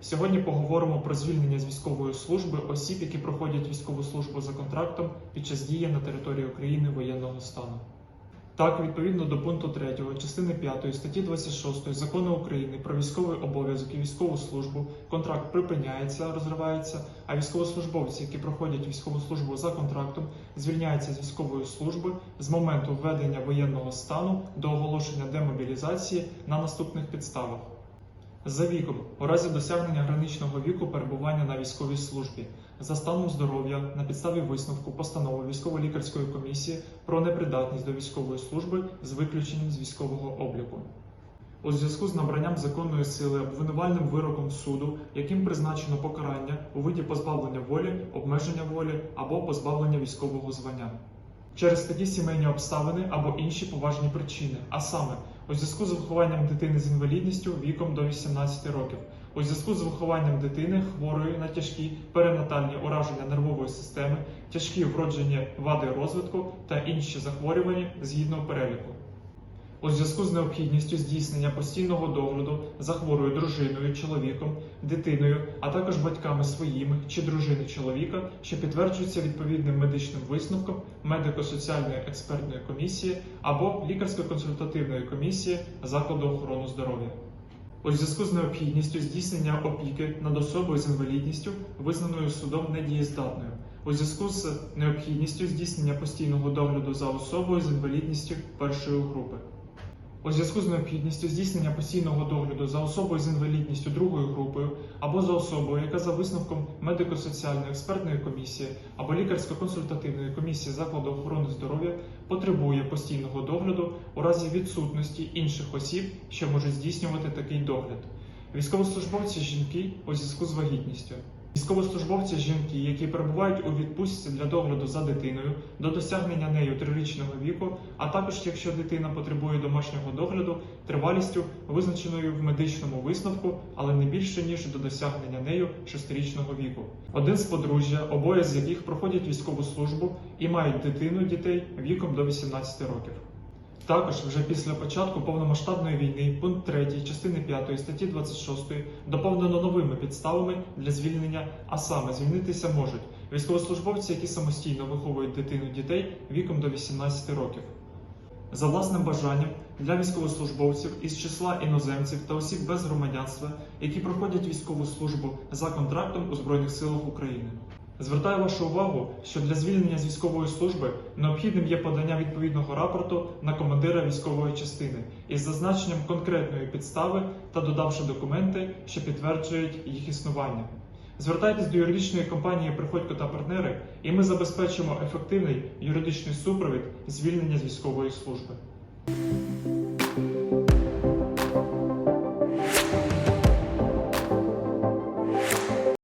Сьогодні поговоримо про звільнення з військової служби осіб, які проходять військову службу за контрактом під час дії на території України воєнного стану. Так, відповідно до пункту 3 частини 5 статті 26 Закону України про військовий обов'язок і військову службу контракт припиняється, розривається, а військовослужбовці, які проходять військову службу за контрактом, звільняються з військової служби з моменту введення воєнного стану до оголошення демобілізації на наступних підставах. За віком, у разі досягнення граничного віку перебування на військовій службі, за станом здоров'я на підставі висновку постанови військово-лікарської комісії про непридатність до військової служби з виключенням з військового обліку. У зв'язку з набранням законної сили обвинувальним вироком суду, яким призначено покарання у виді позбавлення волі, обмеження волі або позбавлення військового звання. Через такі сімейні обставини або інші поважні причини, а саме у зв'язку з вихованням дитини з інвалідністю віком до 18 років, у зв'язку з вихованням дитини хворої на тяжкі перинатальні ураження нервової системи, тяжкі вроджені вади розвитку та інші захворювання згідно переліку. У зв'язку з необхідністю здійснення постійного догляду за хворою дружиною, чоловіком, дитиною, а також батьками своїми чи дружини чоловіка, що підтверджується відповідним медичним висновком медико-соціальної експертної комісії або лікарсько-консультативної комісії закладу охорони здоров'я. У зв'язку з необхідністю здійснення опіки над особою з інвалідністю, визнаною судом недієздатною, у зв'язку з необхідністю здійснення постійного догляду за особою з інвалідністю першої групи. У зв'язку з необхідністю здійснення постійного догляду за особою з інвалідністю другою групою або за особою, яка за висновком медико-соціальної експертної комісії або лікарсько-консультативної комісії закладу охорони здоров'я потребує постійного догляду у разі відсутності інших осіб, що можуть здійснювати такий догляд. Військовослужбовці жінки у зв'язку з вагітністю. Військовослужбовці жінки, які перебувають у відпустці для догляду за дитиною до досягнення нею трирічного віку, а також якщо дитина потребує домашнього догляду тривалістю, визначеною в медичному висновку, але не більше ніж до досягнення нею шестирічного віку. Один з подружжя, обоє з яких проходять військову службу і мають дитину дітей віком до 18 років. Також вже після початку повномасштабної війни пункт 3 частини 5 статті 26 доповнено новими підставами для звільнення, а саме звільнитися можуть військовослужбовці, які самостійно виховують дитину дітей віком до 18 років. За власним бажанням для військовослужбовців із числа іноземців та осіб без громадянства, які проходять військову службу за контрактом у Збройних силах України. Звертаю вашу увагу, що для звільнення з військової служби необхідним є подання відповідного рапорту на командира військової частини із зазначенням конкретної підстави та додавши документи, що підтверджують їх існування. Звертайтесь до юридичної компанії Приходько та партнери, і ми забезпечимо ефективний юридичний супровід звільнення з військової служби.